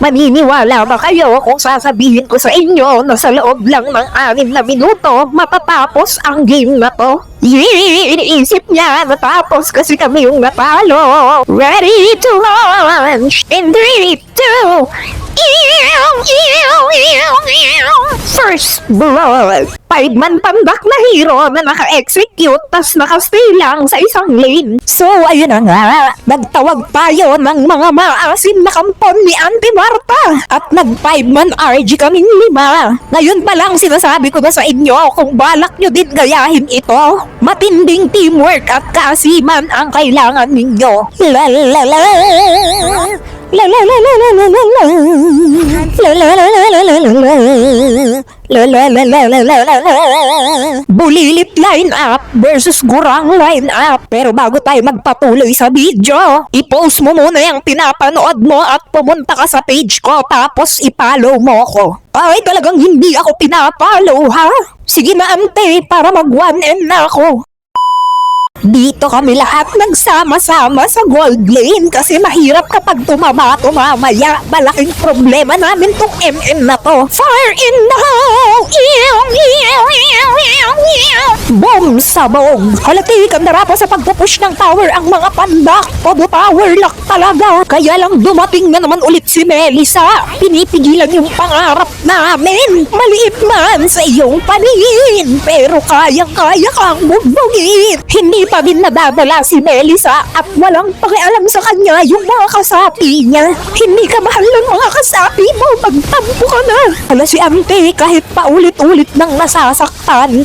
Maniniwala ba kayo kung sasabihin ko sa inyo na sa loob lang ng anim na minuto matatapos ang game na to? Iniisip niya natapos kasi kami yung natalo. Ready to launch in 3, 2, First blood! Five-man pandak na hero na naka-execute tas nakastay lang sa isang lane. So, ayun na nga. Nagtawag tayo ng mga maasim na kampon ni Auntie Marta. At nag-five-man RG kaming lima. Ngayon pa lang sinasabi ko na sa inyo kung balak nyo din gayahin ito. Matinding teamwork at kaasiman ang kailangan ninyo. La la la la La la la la la la la Bulilit line up versus gurang line up Pero bago tayo magpatuloy sa video I-post mo muna yung pinapanood mo at pumunta ka sa page ko Tapos i-follow mo ko Ay talagang hindi ako pinapollow ha Sige na ante para mag 1M na ako dito kami lahat nagsama-sama sa gold lane kasi mahirap kapag tumama tumamaya. Malaking problema namin tong MM na to. Fire in the hole! Ew, ew, ew. Boom! Sabog! Halati ka na sa pagpupush ng tower ang mga pandak. Todo power lock talaga. Kaya lang dumating na naman ulit si Melissa. Pinipigilan yung pangarap namin. Maliit man sa iyong paningin. Pero kayang-kaya kang bugbugin. Hindi pa din nadadala si Melissa at walang pakialam sa kanya yung mga kasapi niya. Hindi ka mahal ng mga kasapi mo. Magtampo ka na. Hala si Ante kahit paulit-ulit nang nasasaktan,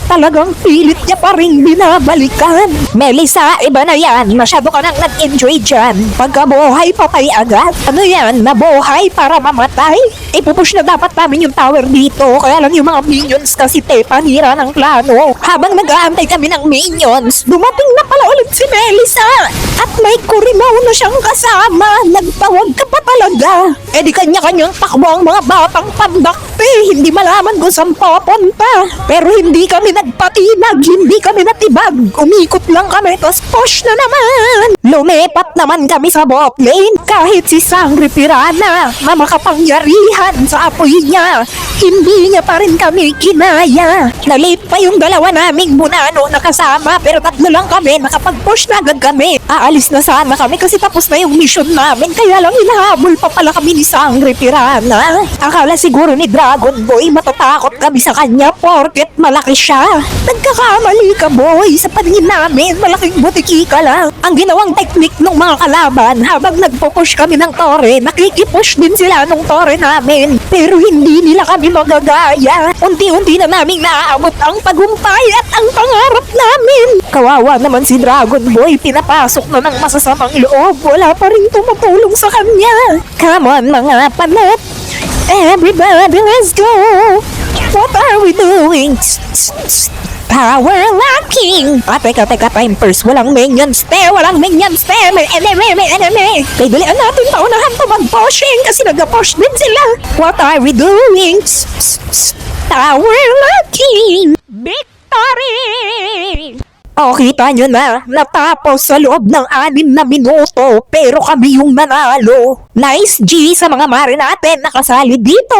talagang pilit niya pa rin binabalikan. Melissa, iba na yan. Masyado ka nang nag-enjoy dyan. Pagkabuhay patay agad. Ano yan? Nabuhay para mamatay? Ipupush na dapat namin yung tower dito. Kaya lang yung mga minions kasi te, panira ng plano. Habang nag-aantay kami ng minions, dumating na pala ulit si Melissa. At may kurimaw na siyang kasama. Nagtawag ka pa talaga. Eh di kanya-kanyang takbo ang mga batang pandakte. Hindi malaman kung saan papunta. Pero hindi kami nagpatinag. Hindi kami natibag. Umikot lang kami. Tapos push na naman. Lumepat naman kami sa bot lane. Kahit si Sangri Pirana na makapangyarihan sa apoy niya. Hindi niya pa rin kami kinaya. Nalit pa yung dalawa naming bunano na kasama. Pero tatlo lang kami. Nakapag-push na agad kami. Aalis na sana kami kasi tapos na yung mission namin. Kaya lang hinahabol pa pala kami ni Sangre Pirana. Akala siguro ni Dragon Boy matatakot kami sa kanya porket malaki siya. Nagkakamali ka boy. Sa paningin namin, malaking butiki ka lang. Ang ginawang teknik ng mga kalaban habang nagpo-push kami ng tore, nakikipush din sila ng tore namin. Pero hindi nila kami magagaya. Unti-unti na naming naaabot ang tagumpay at ang pangarap namin. Kawawa naman si Dragon Boy, pinapasok na ng masasamang loob. Wala pa rin tumutulong sa kanya. Come on mga panat. Everybody, let's go. What are we doing? Power locking! Ah, teka, teka, time first. Walang minions, te! Walang minions, te! May enemy, may enemy! Kaya dalian natin paunahan to mag-pushing kasi nag-push din sila. What are we doing? Tower locking! Victory! O, kita nyo na, natapos sa loob ng anim na minuto, pero kami yung nanalo. Nice G sa mga mare natin nakasali dito.